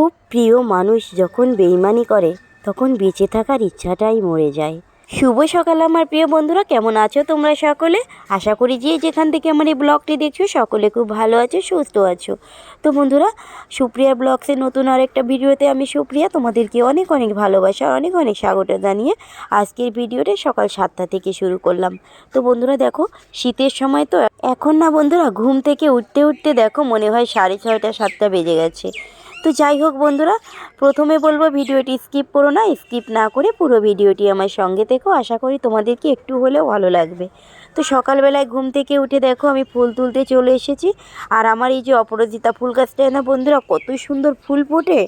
খুব প্রিয় মানুষ যখন বেইমানি করে, তখন বেঁচে থাকার ইচ্ছাটাই মরে যায়। শুভ সকাল আমার প্রিয় বন্ধুরা, কেমন আছো তোমরা সকলে? আশা করি যে যেখান থেকে আমার এই ব্লগটি দেখছ, সকলে খুব ভালো আছো, সুস্থ আছো। তো বন্ধুরা সুপ্রিয়া ব্লগসে নতুন আরেকটা ভিডিওতে আমি সুপ্রিয়া, তোমাদেরকে অনেক অনেক ভালোবাসা, অনেক অনেক স্বাগত জানিয়ে আজকের ভিডিওটা সকাল সাতটা থেকে শুরু করলাম। তো বন্ধুরা, দেখো, শীতের সময় তো এখন না বন্ধুরা, ঘুম থেকে উঠতে উঠতে দেখো, মনে হয় সাড়ে ছয়টা, সাতটা বেজে গেছে। তো যাই হোক বন্ধুরা, প্রথমে বলব ভিডিওটি স্কিপ করো না, স্কিপ না করে পুরো ভিডিওটি আমার সঙ্গে থেকো। আশা করি তোমাদেরকে একটু হলেও ভালো লাগবে। তো সকালবেলায় ঘুম থেকে উঠে দেখো আমি ফুল তুলতে চলে এসেছি। আর আমার এই যে অপরাজিতা ফুল গাছটা, না বন্ধুরা, কত সুন্দর ফুল ফোটে।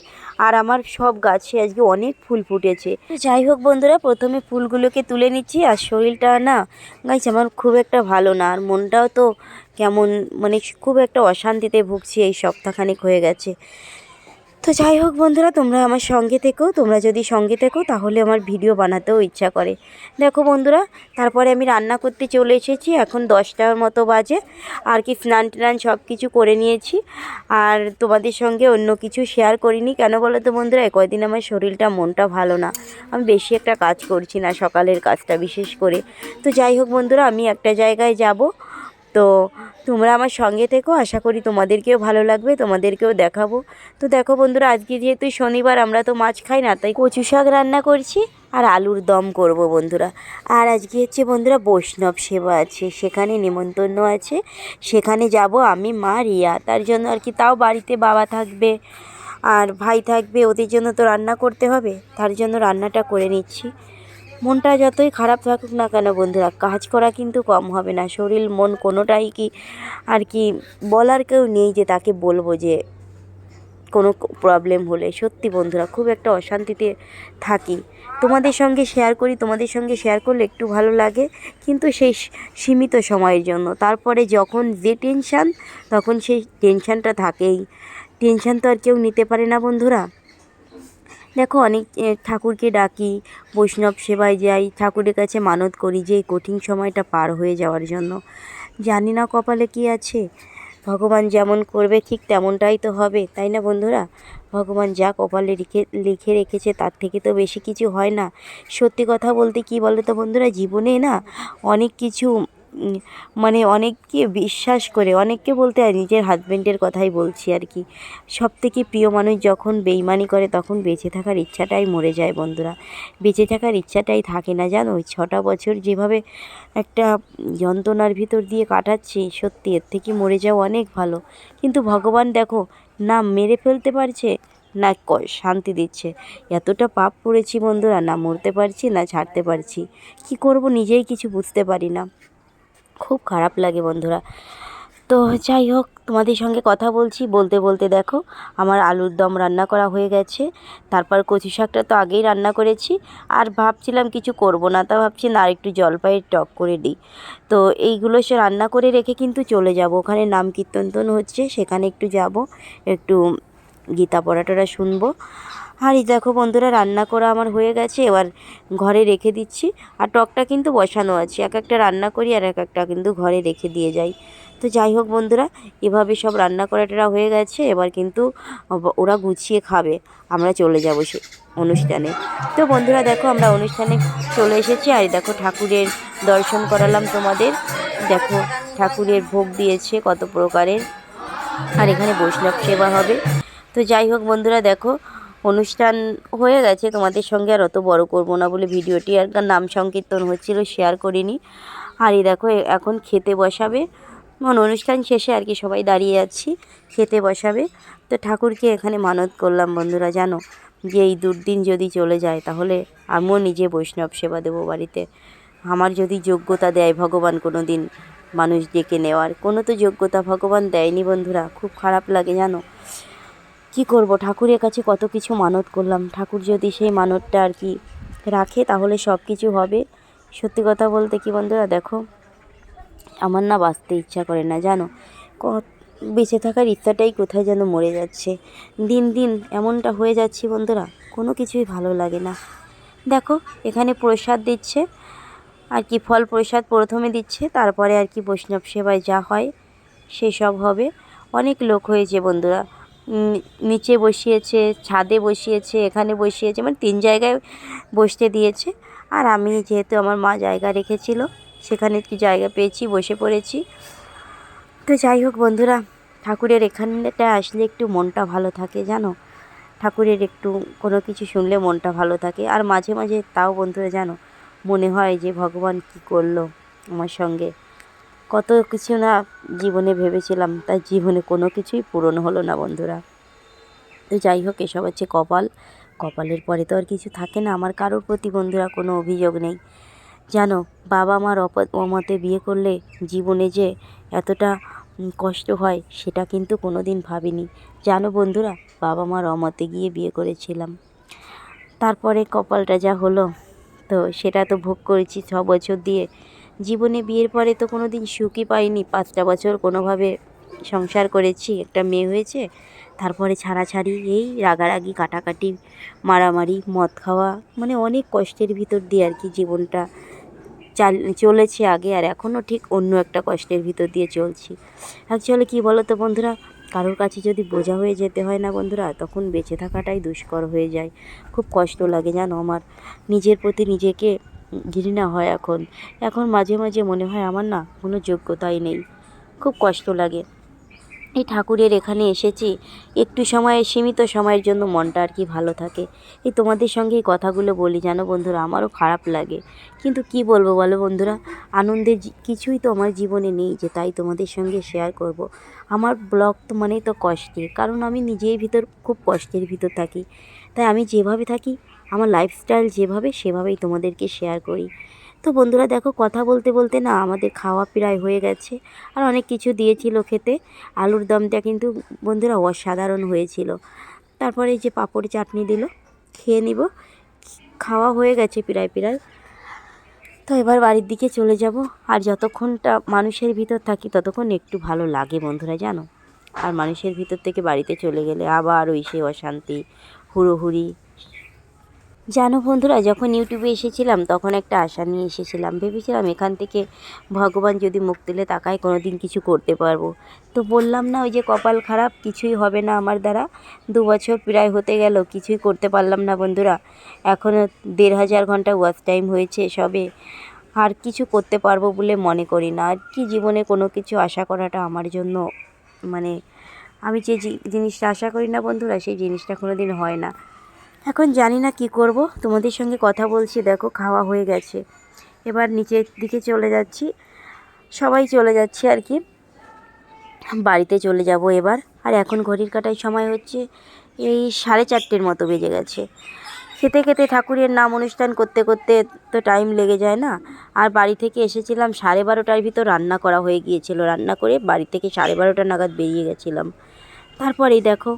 আর আমার সব গাছে আজকে অনেক ফুল ফুটেছে। তো যাই হোক বন্ধুরা, প্রথমে ফুলগুলোকে তুলে নিচ্ছি। আর শরীরটা না গাছ আমার খুব একটা ভালো না। আর মনটাও তো কেমন মানে খুব একটা অশান্তিতে ভুগছি এই সপ্তাহখানেক হয়ে গেছে। তো যাই হোক বন্ধুরা, তোমরা আমার সঙ্গে থেকো। তোমরা যদি সঙ্গে থেকো, তাহলে আমার ভিডিও বানাতেও ইচ্ছা করে। দেখো বন্ধুরা, তারপরে আমি রান্না করতে চলে এসেছি। এখন দশটার মতো বাজে। আর কি স্নান টান সব কিছু করে নিয়েছি। আর তোমাদের সঙ্গে অন্য কিছু শেয়ার করিনি। কেন বলো তো বন্ধুরা কয়দিন আমার শরীরটা, মনটা ভালো না। আমি বেশি একটা কাজ করছি না সকালের কাজটা বিশেষ করে। তো যাই হোক বন্ধুরা, আমি একটা জায়গায় যাব। তো তোমরা আমার সঙ্গে থেকো, আশা করি তোমাদেরকেও ভালো লাগবে, তোমাদেরকেও দেখাবো। তো দেখো বন্ধুরা, আজকে যেহেতু শনিবার, আমরা তো মাছ খাই না, তাই কচু শাক রান্না করছি আর আলুর দম করব বন্ধুরা। আর আজকে হচ্ছে বন্ধুরা বৈষ্ণব সেবা আছে, সেখানে নিমন্ত্রণ আছে। সেখানে যাব আমি, মা, রিয়া, তার জন্য আর কি, তাও বাড়িতে বাবা থাকবে, আর ভাই থাকবে, ওদের জন্য তো রান্না করতে হবে, তার জন্য রান্নাটা করে নিচ্ছি। মনটা যতই খারাপ থাকুক না কেন বন্ধুরা, কাজ করা কিন্তু কম হবে না। শরীর, মন কোনোটাই কি আর কি বলার কেউ নেই যে তাকে বলব যে কোনো প্রবলেম হলে। সত্যি বন্ধুরা, খুব একটা অশান্তিতে থাকি। তোমাদের সঙ্গে শেয়ার করি, তোমাদের সঙ্গে শেয়ার করলে একটু ভালো লাগে, কিন্তু সেই সীমিত সময়ের জন্য। তারপরে যখন যে টেনশান তখন সেই টেনশানটা থাকেই। টেনশান তো আর কেউ নিতে পারে না বন্ধুরা। দেখো, অনেক ঠাকুরকে ডাকি, বৈষ্ণব সেবায় যাই, ঠাকুরের কাছে মানত করি যে এই কঠিন সময়টা পার হয়ে যাওয়ার জন্য। জানি না কপালে কি আছে। ভগবান যেমন করবে ঠিক তেমনটাই তো হবে, তাই না বন্ধুরা? ভগবান যা কপালে লিখে লিখে রেখেছে তার থেকে তো বেশি কিছু হয় না। সত্যি কথা বলতে কি বলো তো বন্ধুরা? জীবনে না অনেক কিছু মানে অনেককে বিশ্বাস করে, অনেককে বলতে আর নিজের হাজব্যান্ডের কথাই বলছি আর কি। সব থেকে প্রিয় মানুষ যখন বেইমানি করে, তখন বেঁচে থাকার ইচ্ছাটাই মরে যায় বন্ধুরা। বেঁচে থাকার ইচ্ছাটাই থাকে না, জানো? ওই ছটা বছর যেভাবে একটা যন্ত্রণার ভিতর দিয়ে কাটাচ্ছি, সত্যি এর থেকে মরে যাওয়া অনেক ভালো। কিন্তু ভগবান দেখো, না মেরে ফেলতে পারছে, না শান্তি দিচ্ছে। এতটা পাপ করেছি বন্ধুরা, না মরতে পারছি, না ছাড়তে পারছি। কি করব নিজেই কিছু বুঝতে পারি না। খুব খারাপ লাগে বন্ধুরা। তো যাই হোক, তোমাদের সঙ্গে কথা বলছি, বলতে বলতে দেখো, আমার আলুর দম রান্না করা হয়ে গেছে। তারপর কচু শাকটা তো আগেই রান্না করেছি, আর ভাবছিলাম কিছু করব না, তা ভাবছি না আর একটু জলপাইয়ের টক করে দিই। তো এইগুলো সে রান্না করে রেখে কিন্তু চলে যাব। ওখানে নাম কীর্তন হচ্ছে, সেখানে একটু যাব, একটু গীতা পড়াটা শুনব। আর এই দেখো বন্ধুরা, রান্না করা আমার হয়ে গেছে, এবার ঘরে রেখে দিচ্ছি। আর টকটা কিন্তু বসানো আছে, এক একটা রান্না করি আর এক একটা কিন্তু ঘরে রেখে দিয়ে যাই। তো যাই হোক বন্ধুরা, এভাবে সব রান্না করাটা হয়ে গেছে, এবার কিন্তু ওরা গুছিয়ে খাবে, আমরা চলে যাব সে অনুষ্ঠানে। তো বন্ধুরা দেখো, আমরা অনুষ্ঠানে চলে এসেছি, আর দেখো ঠাকুরের দর্শন করালাম তোমাদের। দেখো ঠাকুরের ভোগ দিয়েছে কত প্রকারের, আর এখানে বৈষ্ণব সেবা হবে। তো যাই হোক বন্ধুরা, দেখো অনুষ্ঠান হয়ে গেছে, তোমাদের সঙ্গে আর অত বড় করব না বলে ভিডিওটি আর নাম সংকীর্তন হচ্ছিল শেয়ার করিনি। আর এই দেখো, এখন খেতে বসাবে। মানে অনুষ্ঠান শেষে আর কি সবাই দাঁড়িয়ে আছি, খেতে বসাবে। তো ঠাকুরকে এখানে মানত করলাম বন্ধুরা, জানো? যে এই দুর্দিন যদি চলে যায়, তাহলে আমিও নিজে বৈষ্ণব সেবা দেবো বাড়িতে। আমার যদি যোগ্যতা দেয় ভগবান কোনো দিন মানুষ ডেকে নেওয়ার। কোনো তো যোগ্যতা ভগবান দেয়নি বন্ধুরা, খুব খারাপ লাগে, জানো? কি করব? ঠাকুরের কাছে কত কিছু মানত করলাম। ঠাকুর যদি সেই মানতটা আর কি রাখে, তাহলে সব কিছু হবে। সত্যি কথা বলতে কি বন্ধুরা, দেখো, আমার না বাঁচতে ইচ্ছা করে না, জানো? বেঁচে থাকার ইচ্ছাটাই কোথায় যেন মরে যাচ্ছে। দিন দিন এমনটা হয়ে যাচ্ছে বন্ধুরা, কোনো কিছুই ভালো লাগে না। দেখো, এখানে প্রসাদ দিচ্ছে, আর কি ফল প্রসাদ প্রথমে দিচ্ছে, তারপরে আর কি বৈষ্ণব সেবায় যা হয়, সেসব হবে। অনেক লোক হয়েছে বন্ধুরা। নিচে বসিয়েছে, ছাদে বসিয়েছে, এখানে বসিয়েছে মানে তিন জায়গায় বসতে দিয়েছে। আর আমি যেহেতু আমার মা জায়গা রেখেছিল, সেখানে একটু জায়গা পেয়েছি, বসে পড়েছি। তো যাই হোক বন্ধুরা, ঠাকুরের এখানটা আসলে একটু মনটা ভালো থাকে, জানো? ঠাকুরের একটু কোনো কিছু শুনলে মনটা ভালো থাকে। আর মাঝে মাঝে তাও বন্ধুরা, জানো, মনে হয় যে ভগবান কী করল আমার সঙ্গে। কত কিছু না জীবনে ভেবেছিলাম তার জীবনে কোনো কিছুই পূরণ হলো না বন্ধুরা। তো যাই হোক, এসব হচ্ছে কপাল। কপালের পরে তো আর কিছু থাকে না, আমার কারোর প্রতি বন্ধুরা কোনো অভিযোগ নেই। জানো, বাবা মার অমতে বিয়ে করলে জীবনে যে এতটা কষ্ট হয়, সেটা কিন্তু কোনো দিন ভাবিনি। জানো বন্ধুরা, বাবা মার অমতে গিয়ে বিয়ে করেছিলাম। তারপরে কপালটা যা হলো, তো সেটা তো ভোগ করেছি ছ বছর দিয়ে। জীবনে বিয়ের পরে তো কোনো দিন সুখই পাইনি। পাঁচটা বছর কোনোভাবে সংসার করেছি, একটা মেয়ে হয়েছে, তারপরে ছাড়াছাড়ি, এই রাগারাগি, কাটাকাটি, মারামারি, মদ খাওয়া মানে অনেক কষ্টের ভিতর দিয়ে আর কি জীবনটা চাল, চলেছে আগে আর এখনও ঠিক অন্য একটা কষ্টের ভিতর দিয়ে চলছি। অ্যাকচুয়ালি কী বলো তো বন্ধুরা, কারোর কাছে যদি বোঝা হয়ে যেতে হয় না বন্ধুরা, তখন বেঁচে থাকাটাই দুষ্কর হয়ে যায়। খুব কষ্ট লাগে জানো আমার। নিজের প্রতি নিজেকে ঘৃণা হয় এখন। এখন মাঝে মাঝে মনে হয় আমার না কোনো যোগ্যতাই নেই। খুব কষ্ট লাগে। এই ঠাকুরের এখানে এসেছি, একটু সময়, সীমিত সময়ের জন্য মনটা আর কি ভালো থাকে। এই তোমাদের সঙ্গে এই কথাগুলো বলি জানো বন্ধুরা আমারও খারাপ লাগে। কিন্তু কি বলব বলো বন্ধুরা আনন্দের কিছুই তো আমার জীবনে নেই যে তাই তোমাদের সঙ্গে শেয়ার করব। আমার ব্লগ তো মানেই তো কষ্টের, কারণ আমি নিজের ভিতর খুব কষ্টের ভিতর থাকি। তাই আমি যেভাবে থাকি আমার লাইফস্টাইল যেভাবে সেভাবেই তোমাদেরকে শেয়ার করি। তো বন্ধুরা দেখো, কথা বলতে বলতে না আমাদের খাওয়া প্রায় হয়ে গেছে। আর অনেক কিছু দিয়েছিল খেতে। আলুর দমটা কিন্তু বন্ধুরা অসাধারণ হয়েছিল। তারপরে যে পাঁপড় চাটনি দিল, খেয়ে নিব। খাওয়া হয়ে গেছে প্রায় প্রায়। তো এবার বাড়ির দিকে চলে যাব। আর যতক্ষণটা মানুষের ভিতর থাকি ততক্ষণ একটু ভালো লাগে বন্ধুরা, জানো? আর মানুষের ভিতর থেকে বাড়িতে চলে গেলে আবার ওই সে অশান্তি, হুড়োহুড়ি জানো বন্ধুরা, যখন ইউটিউবে এসেছিলাম, তখন একটা আশা নিয়ে এসেছিলাম। ভেবেছিলাম এখান থেকে ভগবান যদি মুখ তুলে তাকায় কোনো দিন কিছু করতে পারব। তো বললাম না, ওই যে কপাল খারাপ, কিছুই হবে না আমার দ্বারা। দু বছর প্রায় হতে গেল, কিছুই করতে পারলাম না বন্ধুরা। এখনও দেড় হাজার ঘণ্টা ওয়াচ টাইম হয়েছে সবে। আর কিছু করতে পারব বলে মনে করি না। আর কি জীবনে কোনো কিছু আশা করাটা আমার জন্য মানে আমি যে জিনিসটা আশা করি না বন্ধুরা, সেই জিনিসটা কোনো দিন হয় না। এখন জানি না কি করব। তোমাদের সঙ্গে কথা বলছি, দেখো খাওয়া হয়ে গেছে। এবার নিচের দিকে চলে যাচ্ছি। সবাই চলে যাচ্ছে আর কি। বাড়িতে চলে যাব এবার। আর এখন ঘড়ির কাটায় সময় হচ্ছে এই সাড়ে চারটের মতো বেজে গেছে। খেতে খেতে ঠাকুরের নাম অনুষ্ঠান করতে করতে তো টাইম লেগে যায় না। আর বাড়ি থেকে এসেছিলাম সাড়ে বারোটার ভিতর রান্না করা হয়ে গিয়েছিল। রান্না করে বাড়ি থেকে সাড়ে বারোটা নাগাদ বেরিয়ে গেছিলাম। তারপরেই দেখো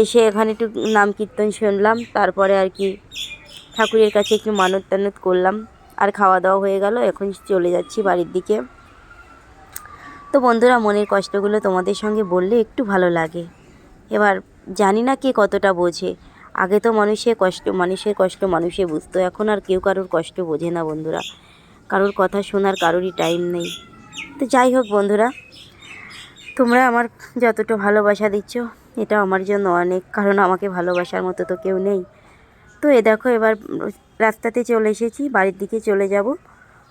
এসে এখানে একটু নাম কীর্তন শুনলাম, তারপরে আর কি ঠাকুরের কাছে একটু মানত টানত করলাম, আর খাওয়া দাওয়া হয়ে গেল, এখন চলে যাচ্ছি বাড়ির দিকে। তো বন্ধুরা, মনের কষ্টগুলো তোমাদের সঙ্গে বললে একটু ভালো লাগে। এবার জানি না কে কতটা বোঝে। আগে তো মানুষের কষ্ট মানুষের কষ্ট মানুষে বুঝতো, এখন আর কেউ কারোর কষ্ট বোঝে না বন্ধুরা। কারোর কথা শোনার কারোরই টাইম নেই। তো যাই হোক বন্ধুরা, তোমরা আমার যতটা ভালোবাসা দিচ্ছ এটা আমার জন্য অনেক, কারণ আমাকে ভালোবাসার মতো তো কেউ নেই। তো এ দেখো, এবার রাস্তাতে চলে এসেছি, বাড়ির দিকে চলে যাব।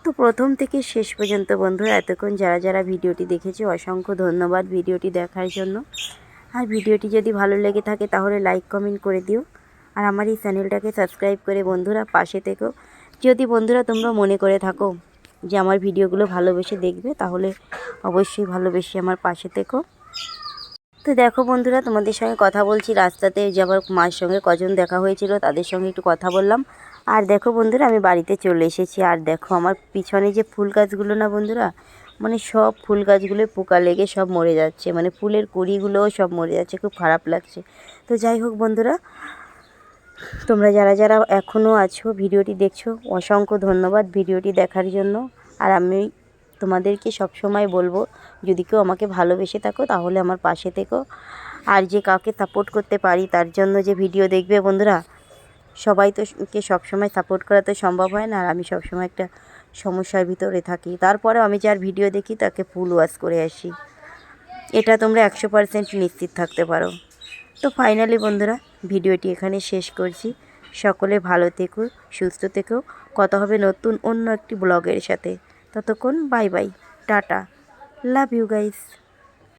তো প্রথম থেকে শেষ পর্যন্ত বন্ধুরা, এতক্ষণ যারা যারা ভিডিওটি দেখেছে, অসংখ্য ধন্যবাদ ভিডিওটি দেখার জন্য। আর ভিডিওটি যদি ভালো লেগে থাকে, তাহলে লাইক, কমেন্ট করে দিও। আর আমার এই চ্যানেলটাকে সাবস্ক্রাইব করে বন্ধুরা পাশে থেকো। যদি বন্ধুরা তোমরা মনে করে থাকো যে আমার ভিডিওগুলো ভালোবেসে দেখবে, তাহলে অবশ্যই ভালোবেসে আমার পাশে থেকো। তো দেখো বন্ধুরা, তোমাদের সঙ্গে কথা বলছি রাস্তাতে। যাবার মার সঙ্গে কজন দেখা হয়েছিল, তাদের সঙ্গে একটু কথা বললাম। আর দেখো বন্ধুরা, আমি বাড়িতে চলে এসেছি। আর দেখো আমার পিছনে যে ফুল গাছগুলো না বন্ধুরা মানে সব ফুল গাছগুলো পোকা লেগে সব মরে যাচ্ছে। মানে ফুলের কুড়িগুলোও সব মরে যাচ্ছে, খুব খারাপ লাগছে। তো যাই হোক বন্ধুরা, তোমরা যারা যারা এখনও আছো, ভিডিওটি দেখছ, অসংখ্য ধন্যবাদ ভিডিওটি দেখার জন্য। আর আমি তোমাদেরকে সব সময় বলব যদি কেউ আমাকে ভালোবেসে থাকো, তাহলে আমার পাশে থেকো। আর যে কাউকে সাপোর্ট করতে পারি, তার জন্য যে ভিডিও দেখবে বন্ধুরা, সবাই তো কে সবসময় সাপোর্ট করা তো সম্ভব হয় না, আর আমি সবসময় একটা সমস্যার ভিতরে থাকি। তারপরেও আমি যার ভিডিও দেখি, তাকে ফুল ওয়াশ করে আসি। এটা তোমরা একশো পারসেন্ট নিশ্চিত থাকতে পারো। তো ফাইনালি বন্ধুরা ভিডিওটি এখানে শেষ করছি। সকলে ভালো থেকো, সুস্থ থেকো। কথা হবে নতুন অন্য একটি ব্লগের সাথে। ততক্ষণ bye bye tata. Love you guys